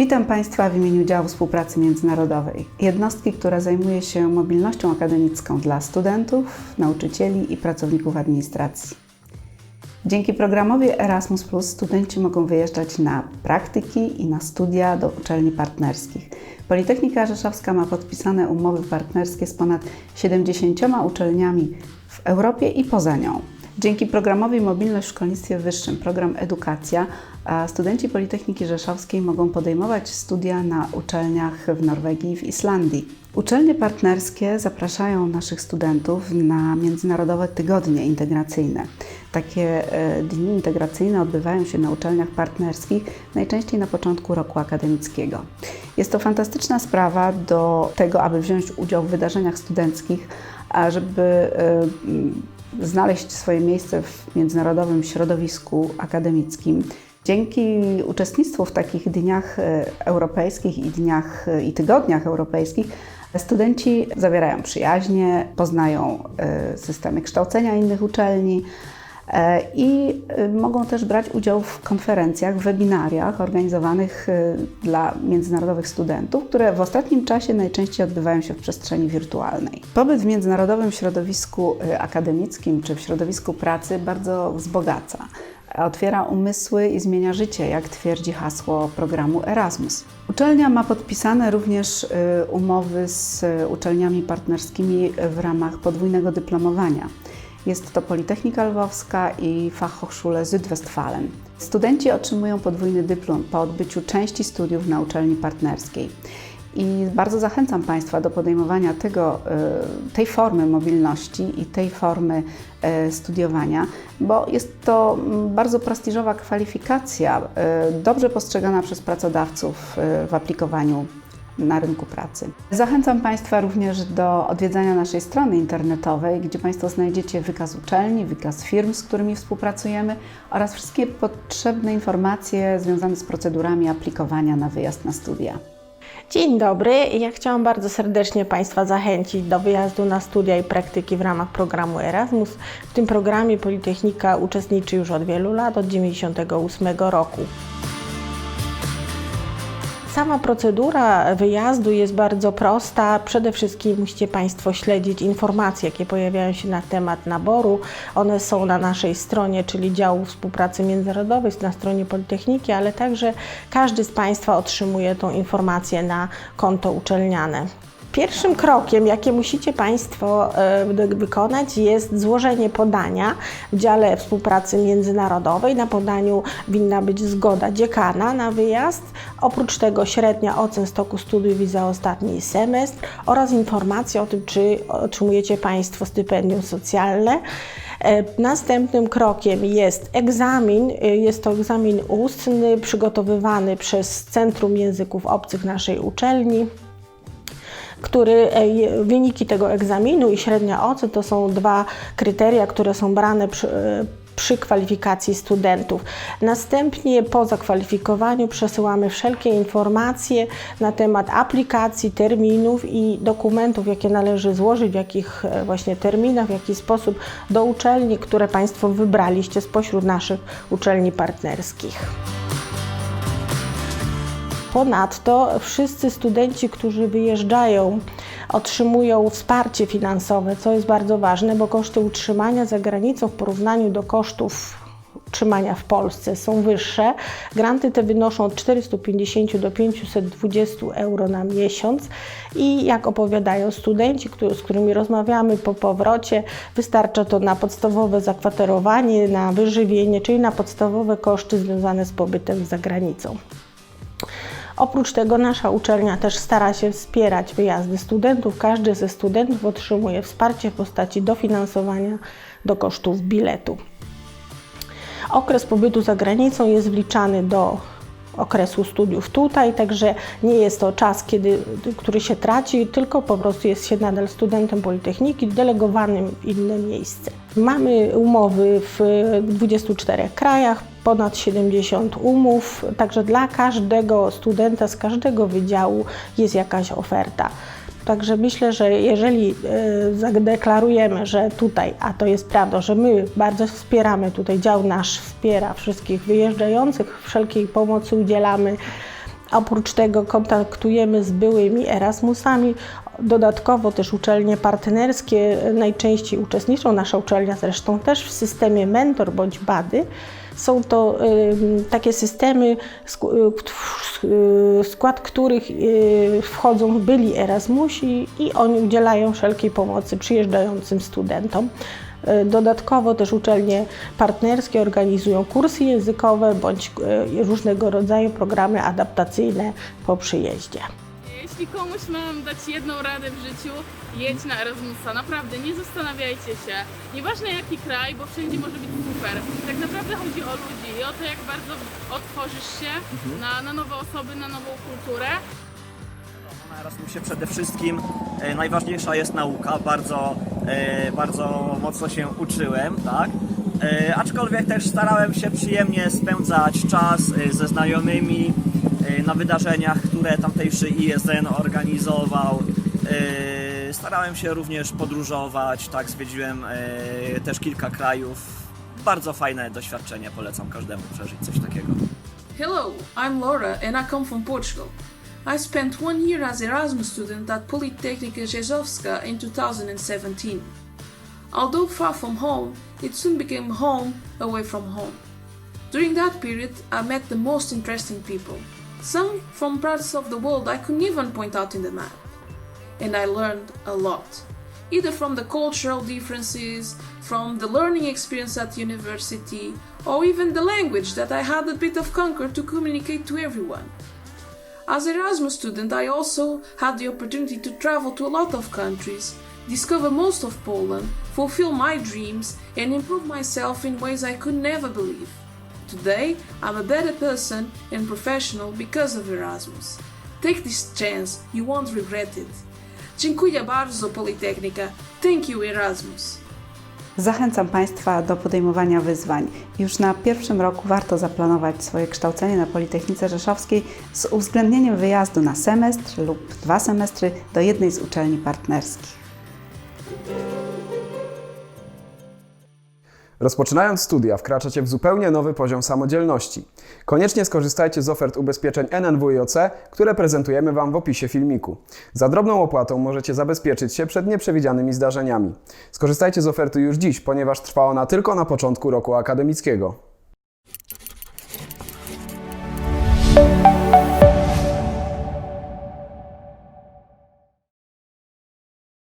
Witam Państwa w imieniu Działu Współpracy Międzynarodowej, jednostki, która zajmuje się mobilnością akademicką dla studentów, nauczycieli i pracowników administracji. Dzięki programowi Erasmus studenci mogą wyjeżdżać na praktyki i na studia do uczelni partnerskich. Politechnika Rzeszowska ma podpisane umowy partnerskie z ponad 70 uczelniami w Europie i poza nią. Dzięki programowi Mobilność w Szkolnictwie Wyższym, program Edukacja, studenci Politechniki Rzeszowskiej mogą podejmować studia na uczelniach w Norwegii i w Islandii. Uczelnie partnerskie zapraszają naszych studentów na międzynarodowe tygodnie integracyjne. Takie e, dni integracyjne odbywają się na uczelniach partnerskich najczęściej na początku roku akademickiego. Jest to fantastyczna sprawa do tego, aby wziąć udział w wydarzeniach studenckich, żeby e, znaleźć swoje miejsce w międzynarodowym środowisku akademickim. Dzięki uczestnictwu w takich dniach e, europejskich i dniach e, i tygodniach europejskich studenci zawierają przyjaźnie, poznają e, systemy kształcenia innych uczelni i mogą też brać udział w konferencjach, webinariach organizowanych dla międzynarodowych studentów, które w ostatnim czasie najczęściej odbywają się w przestrzeni wirtualnej. Pobyt w międzynarodowym środowisku akademickim czy w środowisku pracy bardzo wzbogaca otwiera umysły i zmienia życie, jak twierdzi hasło programu Erasmus. Uczelnia ma podpisane również y, umowy z uczelniami partnerskimi w ramach podwójnego dyplomowania. Jest to Politechnika Lwowska i Fachhochschule Südwestfalen. Studenci otrzymują podwójny dyplom po odbyciu części studiów na uczelni partnerskiej. I bardzo zachęcam Państwa do podejmowania tego, e, tej formy mobilności i tej formy e, studiowania, bo jest to mm, bardzo prestiżowa kwalifikacja, e, dobrze postrzegana przez pracodawców w aplikowaniu na rynku pracy. Zachęcam Państwa również do odwiedzania naszej strony internetowej, gdzie Państwo znajdziecie wykaz uczelni, wykaz firm, z którymi współpracujemy oraz wszystkie potrzebne informacje związane z procedurami aplikowania na wyjazd na studia. Dzień dobry. Ja chciałam bardzo serdecznie Państwa zachęcić do wyjazdu na studia i praktyki w ramach programu Erasmus. W tym programie Politechnika uczestniczy już od wielu lat, od 1998 roku. Sama procedura wyjazdu jest bardzo prosta. Przede wszystkim musicie Państwo śledzić informacje, jakie pojawiają się na temat naboru. One są na naszej stronie, czyli działu współpracy międzynarodowej, na stronie Politechniki, ale także każdy z Państwa otrzymuje tą informację na konto uczelniane. Pierwszym krokiem, jakie musicie Państwo wykonać, jest złożenie podania w dziale współpracy międzynarodowej. Na podaniu winna być zgoda dziekana na wyjazd, oprócz tego średnia ocen stoku studiów i za ostatni semestr oraz informacja o tym, czy otrzymujecie Państwo stypendium socjalne. E, następnym krokiem jest egzamin. E, jest to egzamin ustny przygotowywany przez Centrum Języków Obcych naszej uczelni który e, wyniki tego egzaminu i średnia ocen to są dwa kryteria, które są brane przy, e, przy kwalifikacji studentów. Następnie po zakwalifikowaniu przesyłamy wszelkie informacje na temat aplikacji, terminów i dokumentów, jakie należy złożyć, w jakich e, właśnie terminach, w jaki sposób do uczelni, które Państwo wybraliście spośród naszych uczelni partnerskich. Ponadto wszyscy studenci, którzy wyjeżdżają, otrzymują wsparcie finansowe, co jest bardzo ważne, bo koszty utrzymania za granicą w porównaniu do kosztów utrzymania w Polsce są wyższe. Granty te wynoszą od 450 do 520 euro na miesiąc i jak opowiadają studenci, z którymi rozmawiamy po powrocie, wystarcza to na podstawowe zakwaterowanie, na wyżywienie, czyli na podstawowe koszty związane z pobytem za granicą. Oprócz tego nasza uczelnia też stara się wspierać wyjazdy studentów. Każdy ze studentów otrzymuje wsparcie w postaci dofinansowania do kosztów biletu. Okres pobytu za granicą jest wliczany do okresu studiów tutaj, także nie jest to czas, kiedy, który się traci, tylko po prostu jest się nadal studentem Politechniki delegowanym w inne miejsce. Mamy umowy w 24 krajach, ponad 70 umów, także dla każdego studenta z każdego wydziału jest jakaś oferta. Także myślę, że jeżeli e, zadeklarujemy, że tutaj, a to jest prawda, że my bardzo wspieramy, tutaj dział nasz wspiera wszystkich wyjeżdżających, wszelkiej pomocy udzielamy, Oprócz tego kontaktujemy z byłymi Erasmusami. Dodatkowo też uczelnie partnerskie najczęściej uczestniczą, nasza uczelnia zresztą też w systemie mentor bądź bady. Są to takie systemy, y, w y, skład których y, wchodzą byli Erasmusi i oni udzielają wszelkiej pomocy przyjeżdżającym studentom. Dodatkowo też uczelnie partnerskie organizują kursy językowe bądź różnego rodzaju programy adaptacyjne po przyjeździe. Jeśli komuś mam dać jedną radę w życiu, jedź na Erasmusa. Naprawdę, nie zastanawiajcie się. Nieważne jaki kraj, bo wszędzie może być super. Tak naprawdę chodzi o ludzi i o to, jak bardzo otworzysz się na, na nowe osoby, na nową kulturę. Na Erasmusie przede wszystkim e, najważniejsza jest nauka. Bardzo, e, bardzo mocno się uczyłem, tak? E, aczkolwiek też starałem się przyjemnie spędzać czas e, ze znajomymi na wydarzeniach, które tamtejszy ISN organizował. E, starałem się również podróżować, tak? Zwiedziłem e, też kilka krajów. Bardzo fajne doświadczenie, polecam każdemu przeżyć coś takiego. Hello, I'm Laura and I come from Portugal. I spent one year as Erasmus student at Politecnica Rzeszowska in 2017. Although far from home, it soon became home away from home. During that period, I met the most interesting people, some from parts of the world I couldn't even point out in the map. And I learned a lot, either from the cultural differences, from the learning experience at university, or even the language that I had a bit of conquer to communicate to everyone. As Erasmus student, I also had the opportunity to travel to a lot of countries, discover most of Poland, fulfill my dreams, and improve myself in ways I could never believe. Today, I'm a better person and professional because of Erasmus. Take this chance, you won't regret it. Dziękuję bardzo, Politechnika. Thank you, Erasmus. Zachęcam Państwa do podejmowania wyzwań. Już na pierwszym roku warto zaplanować swoje kształcenie na Politechnice Rzeszowskiej z uwzględnieniem wyjazdu na semestr lub dwa semestry do jednej z uczelni partnerskich. Rozpoczynając studia, wkraczacie w zupełnie nowy poziom samodzielności. Koniecznie skorzystajcie z ofert ubezpieczeń NNW i OC, które prezentujemy Wam w opisie filmiku. Za drobną opłatą możecie zabezpieczyć się przed nieprzewidzianymi zdarzeniami. Skorzystajcie z oferty już dziś, ponieważ trwa ona tylko na początku roku akademickiego.